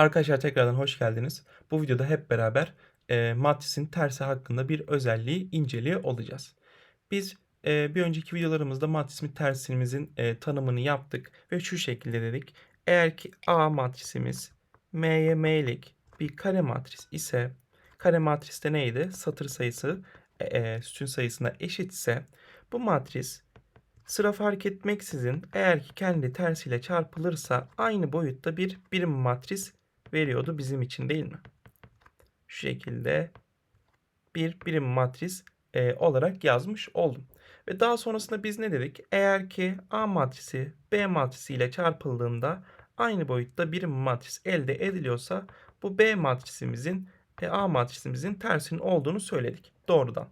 Arkadaşlar tekrardan hoş geldiniz. Bu videoda hep beraber e, matrisin tersi hakkında bir özelliği inceliyor olacağız. Biz e, bir önceki videolarımızda matrisin tersimizin e, tanımını yaptık ve şu şekilde dedik. Eğer ki A matrisimiz M'ye M'lik bir kare matris ise kare matriste neydi? Satır sayısı e, e, sütun sayısına eşitse bu matris Sıra fark etmeksizin eğer ki kendi tersiyle çarpılırsa aynı boyutta bir birim matris veriyordu bizim için değil mi? Şu şekilde bir birim matris e, olarak yazmış oldum. Ve daha sonrasında biz ne dedik? Eğer ki A matrisi B matrisi ile çarpıldığında aynı boyutta birim matris elde ediliyorsa bu B matrisimizin e, A matrisimizin tersinin olduğunu söyledik doğrudan.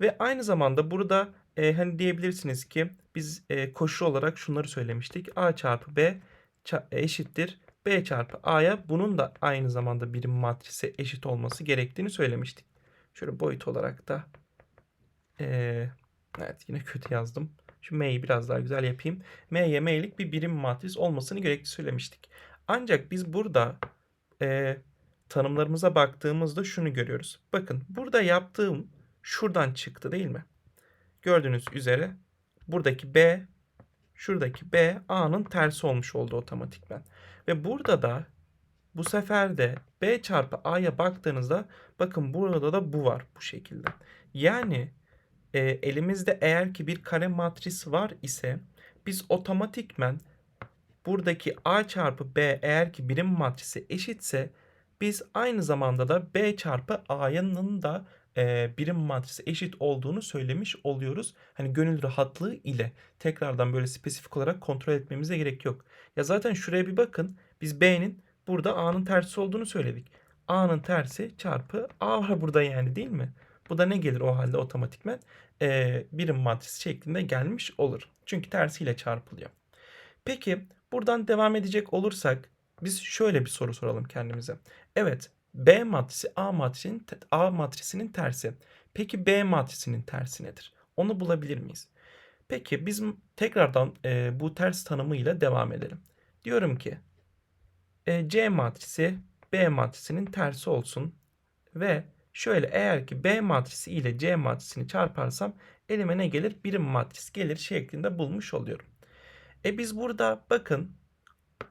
Ve aynı zamanda burada e, hani diyebilirsiniz ki biz e, koşul olarak şunları söylemiştik. A çarpı B ça- eşittir B çarpı A'ya bunun da aynı zamanda birim matrise eşit olması gerektiğini söylemiştik. Şöyle boyut olarak da e, evet yine kötü yazdım. Şu M'yi biraz daha güzel yapayım. M'ye M'lik bir birim matris olmasını gerekli söylemiştik. Ancak biz burada e, tanımlarımıza baktığımızda şunu görüyoruz. Bakın burada yaptığım şuradan çıktı değil mi? Gördüğünüz üzere buradaki B şuradaki B A'nın tersi olmuş oldu otomatikmen. Ve burada da bu sefer de B çarpı A'ya baktığınızda bakın burada da bu var bu şekilde. Yani e, elimizde eğer ki bir kare matris var ise biz otomatikmen buradaki A çarpı B eğer ki birim matrisi eşitse biz aynı zamanda da B çarpı A'nın da e, birim matrisi eşit olduğunu söylemiş oluyoruz. Hani gönül rahatlığı ile tekrardan böyle spesifik olarak kontrol etmemize gerek yok. Ya zaten şuraya bir bakın. Biz B'nin burada A'nın tersi olduğunu söyledik. A'nın tersi çarpı A var burada yani değil mi? Bu da ne gelir o halde otomatikmen? E, birim matrisi şeklinde gelmiş olur. Çünkü tersiyle çarpılıyor. Peki buradan devam edecek olursak biz şöyle bir soru soralım kendimize. Evet B matrisi A matrisinin A matrisinin tersi. Peki B matrisinin tersi nedir? Onu bulabilir miyiz? Peki biz tekrardan e, bu ters tanımıyla devam edelim. Diyorum ki e, C matrisi B matrisinin tersi olsun ve şöyle eğer ki B matrisi ile C matrisini çarparsam elime ne gelir? Birim matris gelir şeklinde bulmuş oluyorum. E biz burada bakın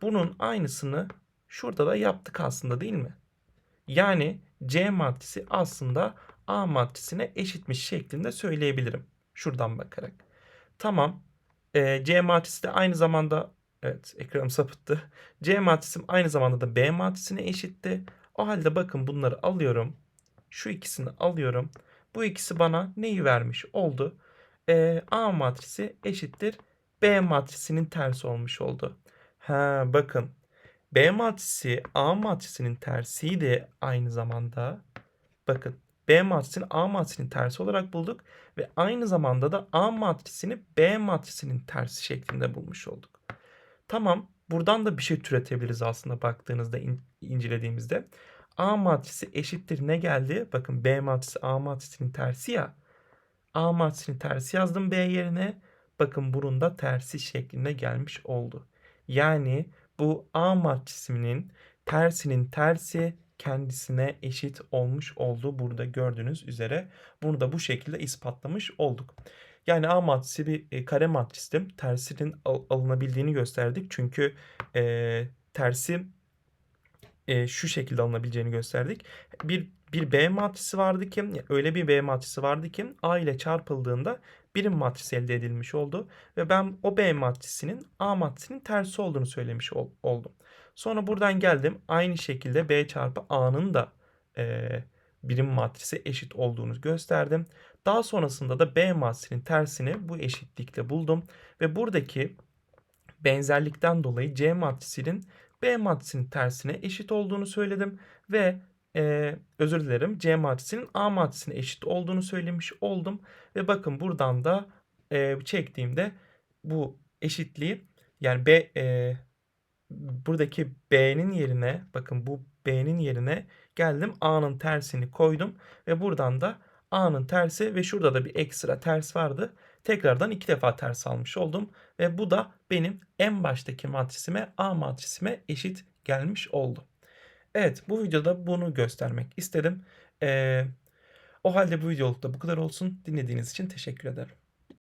bunun aynısını şurada da yaptık aslında değil mi? Yani C matrisi aslında A matrisine eşitmiş şeklinde söyleyebilirim. Şuradan bakarak. Tamam. E, C matrisi de aynı zamanda evet ekranım sapıttı. C matrisim aynı zamanda da B matrisine eşitti. O halde bakın bunları alıyorum. Şu ikisini alıyorum. Bu ikisi bana neyi vermiş oldu? E, A matrisi eşittir B matrisinin tersi olmuş oldu. Ha bakın B matrisi A matrisinin tersiydi aynı zamanda. Bakın B matrisini A matrisinin tersi olarak bulduk ve aynı zamanda da A matrisini B matrisinin tersi şeklinde bulmuş olduk. Tamam buradan da bir şey türetebiliriz aslında baktığınızda in, incelediğimizde. A matrisi eşittir ne geldi? Bakın B matrisi A matrisinin tersi ya. A matrisinin tersi yazdım B yerine. Bakın bunun da tersi şeklinde gelmiş oldu. Yani bu A matrisinin tersinin tersi kendisine eşit olmuş olduğu burada gördüğünüz üzere. Bunu da bu şekilde ispatlamış olduk. Yani A matrisi bir e, kare matristi. Tersinin al- alınabildiğini gösterdik. Çünkü e, tersi e, şu şekilde alınabileceğini gösterdik. Bir bir B matrisi vardı ki öyle bir B matrisi vardı ki A ile çarpıldığında birim matrisi elde edilmiş oldu. Ve ben o B matrisinin A matrisinin tersi olduğunu söylemiş ol, oldum. Sonra buradan geldim. Aynı şekilde B çarpı A'nın da e, birim matrisi eşit olduğunu gösterdim. Daha sonrasında da B matrisinin tersini bu eşitlikle buldum. Ve buradaki benzerlikten dolayı C matrisinin B matrisinin tersine eşit olduğunu söyledim. Ve e, özür dilerim C matrisinin A matrisine eşit olduğunu söylemiş oldum. Ve bakın buradan da e, çektiğimde bu eşitliği yani B e, buradaki B'nin yerine bakın bu B'nin yerine geldim A'nın tersini koydum ve buradan da A'nın tersi ve şurada da bir ekstra ters vardı. Tekrardan iki defa ters almış oldum ve bu da benim en baştaki matrisime A matrisime eşit gelmiş oldu. Evet, bu videoda bunu göstermek istedim. Eee, o halde bu videoluk da bu kadar olsun. Dinlediğiniz için teşekkür ederim.